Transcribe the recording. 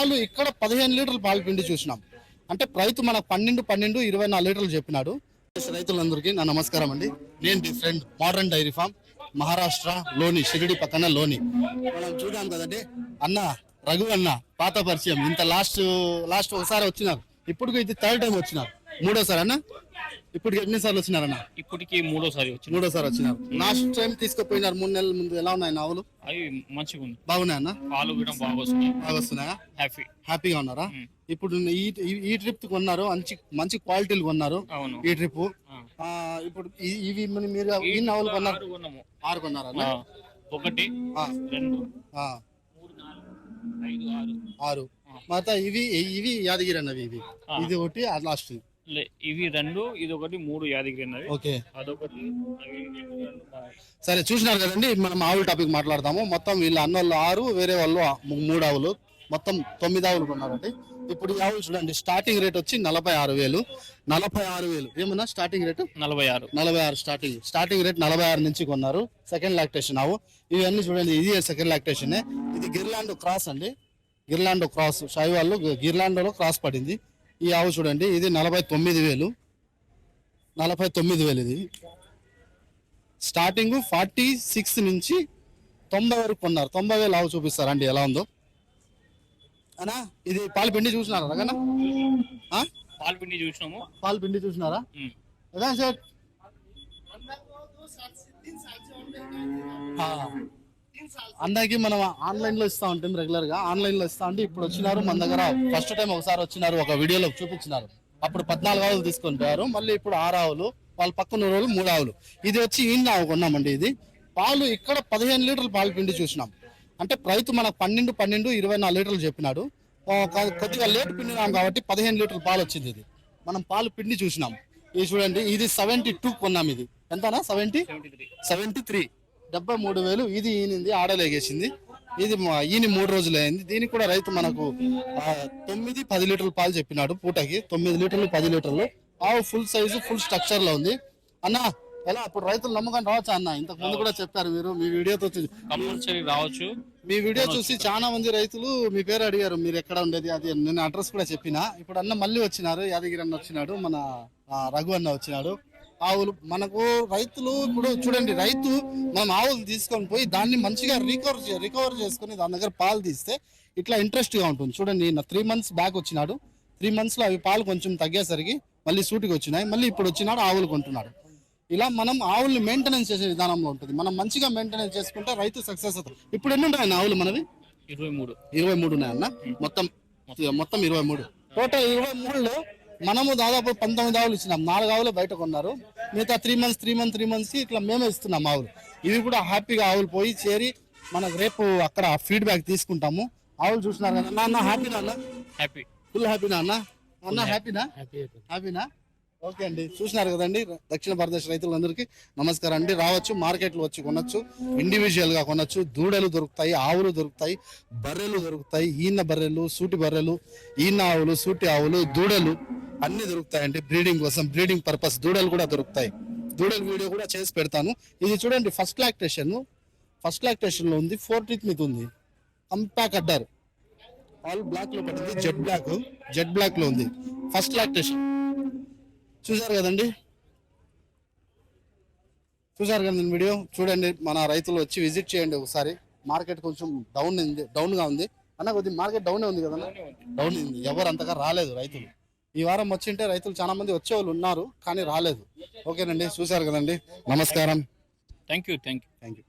పాలు ఇక్కడ పదిహేను లీటర్లు పాలు పిండి చూసినాం. అంటే రైతు మనకు పన్నెండు పన్నెండు ఇరవై నాలుగు లీటర్లు చెప్పినాడు. రైతులందరికీ నా నమస్కారం అండి. నేను different friend modern dairy farm Maharashtra లోని షిరిడి పక్కన లోని. మనం చూడాం కదండి. అన్న రఘు అన్న పాత పరిచయం. ఇంత లాస్ట్ లాస్ట్ ఒకసారి వచ్చినారు. ఇప్పుడు ఇది థర్డ్ టైం వచ్చినారు. మూడోసారి అన్న? ఇప్పుడు ఎన్నిసార్లు వచ్చినారన్న ఇప్పటికి మూడోసారి వచ్చింది మూడోసారి వచ్చినారు. లాస్ట్ టైం తీసుకుపోయినారు మూడు నెలల ముందు ఎలా ఉన్నాయి నావులు అవి మంచిగా ఉంది బాగున్నాయి అన్న? పాలు కూడా బాగా వస్తున్నాయి. బాగా వస్తున్నాయా? హ్యాపీ హ్యాపీగా ఉన్నారా. ఇప్పుడు ఈ ఈ- ట్రిప్ కొన్నారు మంచి మంచి క్వాలిటీలు కొన్నారు ఈ ట్రిప్. ఇప్పుడు ఇవి మీరు ఈ నవలు కొన్నారు? ఆరు కొన్నారా ఒకటి రెండు ఆరు. మొత్తం ఇవి ఇవి యాదగిరి అన్నవి ఇవి. ఇది ఒకటి లాస్ట్ ఇవి రెండు ఇది ఒకటి మూడు యాదగిరి అన్నవి ఓకే. అదొకటి. సరే చూసినారు కదండి మనం ఆవుల టాపిక్ మాట్లాడదాము మొత్తం వీళ్ళ అన్నోళ్ళు ఆరు వేరే వాళ్ళు మూడు ఆవులు. మొత్తం తొమ్మిది ఆవులు కొన్నారండి. ఇప్పుడు ఈ ఆవులు చూడండి స్టార్టింగ్ రేట్ వచ్చి నలభై ఆరు వేలు. నలభై ఆరు వేలు. ఏమన్నా స్టార్టింగ్ రేటు నలభై ఆరు. నలభై ఆరు స్టార్టింగ్ స్టార్టింగ్ రేట్ నలభై ఆరు నుంచి కొన్నారు. సెకండ్ లాక్టేషన్ ఆవు. ఇవన్నీ చూడండి ఇది సెకండ్ లాక్టేషన్ ఇది గిర్లాండ్ క్రాస్ అండి. గిర్లాండ్ క్రాస్ షాయి వాళ్ళు గిర్లాండ్లో క్రాస్ పడింది. ఈ ఆవు చూడండి ఇది నలభై తొమ్మిది వేలు. నలభై తొమ్మిది వేలు ఇది. స్టార్టింగ్ ఫార్టీ సిక్స్ నుంచి తొంభై వరకు కొన్నారు. తొంభై వేలు ఆవు చూపిస్తారండి ఎలా ఉందో. అనా ఇది పాలు పిండి చూసినారా రగనా ఆ? పాలు పిండి చూసినాము. పాలు పిండి చూసినారా. అదే సార్. అందరికి మనం ఆన్లైన్లో ఇస్తా ఉంటాం రెగ్యులర్గా ఆన్లైన్లో ఇస్తా ఉంటే ఇప్పుడు వచ్చినారు మన దగ్గర ఫస్ట్ టైం ఒకసారి వచ్చినారు ఒక వీడియోలో చూపించినారు. అప్పుడు పద్నాలుగు ఆవులు తీసుకొని పోయారు మళ్ళీ ఇప్పుడు ఆరు ఆవులు వాళ్ళ పక్కన రోజులు మూడు ఆవులు. ఇది వచ్చి ఈయన ఆవు కొన్నామండి ఇది. పాలు ఇక్కడ పదిహేను లీటర్లు పాలు పిండి చూసినాం. అంటే రైతు మనకు పన్నెండు పన్నెండు ఇరవై నాలుగు లీటర్లు చెప్పినాడు. కొద్దిగా లేట్ పిండినాం కాబట్టి పదిహేను లీటర్ల పాలు వచ్చింది ఇది. మనం పాలు పిండి చూసినాం. ఇది చూడండి ఇది సెవెంటీ టూ కొన్నాం ఇది. ఎంతనా? సెవెంటీ సెవెంటీ త్రీ డెబ్బై మూడు వేలు. ఇది ఈనింది ఆడలేగేసింది ఇది ఈని మూడు రోజులు అయింది. దీనికి కూడా రైతు మనకు తొమ్మిది పది లీటర్ల పాలు చెప్పినాడు పూటకి. తొమ్మిది లీటర్లు పది లీటర్లు. ఆవు ఫుల్ సైజు ఫుల్ స్ట్రక్చర్లో ఉంది. అన్న ఎలా? అప్పుడు రైతులు నమ్మకం రావచ్చా అన్న? ఇంతకు ముందు కూడా చెప్పారు మీరు. మీ వీడియోతో కంపల్సరీ రావచ్చు. మీ వీడియో చూసి చాలా మంది రైతులు మీ పేరు అడిగారు. మీరు ఎక్కడ ఉండేది? అది నేను అడ్రస్ కూడా చెప్పిన. ఇప్పుడు అన్న మళ్ళీ వచ్చినారు. యాదగిరి అన్న వచ్చినాడు. మన రఘు అన్న వచ్చినాడు. ఆవులు. మనకు రైతులు ఇప్పుడు చూడండి రైతు మనం ఆవులు తీసుకొని పోయి దాన్ని మంచిగా రికవర్ రికవర్ చేసుకొని దాని దగ్గర పాలు తీస్తే ఇట్లా ఇంట్రెస్ట్గా ఉంటుంది. చూడండి నా త్రీ మంత్స్ బ్యాక్ వచ్చినాడు. త్రీ మంత్స్లో అవి పాలు కొంచెం తగ్గేసరికి మళ్ళీ సూటికి వచ్చినాయి. మళ్ళీ ఇప్పుడు వచ్చినాడు ఆవులు కొంటున్నాడు. ఇలా మనం ఆవుల్ని మెయింటెనెన్స్ చేసే విధానంలో ఉంటుంది. మనం మంచిగా మెయింటెనెన్స్ చేసుకుంటే రైతు సక్సెస్ అవుతాం ఇప్పుడు ఎన్ని ఉన్నాయి ఆవులు మనవి? ఇరవై మూడు. ఇరవై మూడు ఉన్నాయన్న? మొత్తం మొత్తం ఇరవై మూడు. టోటల్ ఇరవై మూడులో మనము దాదాపు పంతొమ్మిది ఆవులు ఇచ్చినాం. నాలుగు ఆవులు బయట కొన్నారు. మిగతా three months three months three months ఇట్లా మేమే ఇస్తున్నాం ఆవులు. ఇవి కూడా హ్యాపీగా ఆవులు పోయి చేరి మనకు రేపు అక్కడ ఫీడ్బ్యాక్ తీసుకుంటాము. ఆవులు చూసినారు కదా. అన్న హ్యాపీనా అన్న హ్యాపీ ఫుల్ హ్యాపీనా అన్న అన్న హ్యాపీనా హ్యాపీనా ఓకే అండి. చూసినారు కదండి. దక్షిణ భారతదేశ రైతులందరికీ నమస్కారం అండి. రావచ్చు మార్కెట్లో వచ్చి కొనొచ్చు ఇండివిజువల్గా కొనొచ్చు. దూడలు దొరుకుతాయి ఆవులు దొరుకుతాయి బర్రెలు దొరుకుతాయి. ఈన బర్రెలు సూటి బర్రెలు ఈన ఆవులు సూటి ఆవులు దూడలు. అన్ని దొరుకుతాయండి. బ్రీడింగ్ కోసం బ్రీడింగ్ పర్పస్ దూడలు కూడా దొరుకుతాయి. దూడల వీడియో కూడా చేసి పెడతాను. ఇది చూడండి ఫస్ట్ లాక్టేషన్ ఫస్ట్ లాక్టేషన్లో ఉంది ఫోర్ టీత్ మీద ఉంది. కంపాక్ అడ్డారు ఆల్ బ్లాక్లో పడింది జెడ్ బ్లాక్ జెడ్ బ్లాక్లో ఉంది. ఫస్ట్ లాక్టేషన్ చూసారు కదండి? చూసారు కదండి వీడియో? చూడండి మన రైతులు వచ్చి విజిట్ చేయండి ఒకసారి. మార్కెట్ కొంచెం డౌన్ ఉంది డౌన్గా ఉంది. అన్న కొద్ది మార్కెట్ డౌన్ ఉంది కదన్నా? డౌన్ ఉంది. ఎవరు అంతగా రాలేదు రైతులు. ఈ వారం వచ్చింటే రైతులు చాలా మంది వచ్చేవాళ్ళు ఉన్నారు కానీ రాలేదు. ఓకేనండి చూసారు కదండి. నమస్కారం. Thank you thank you thank you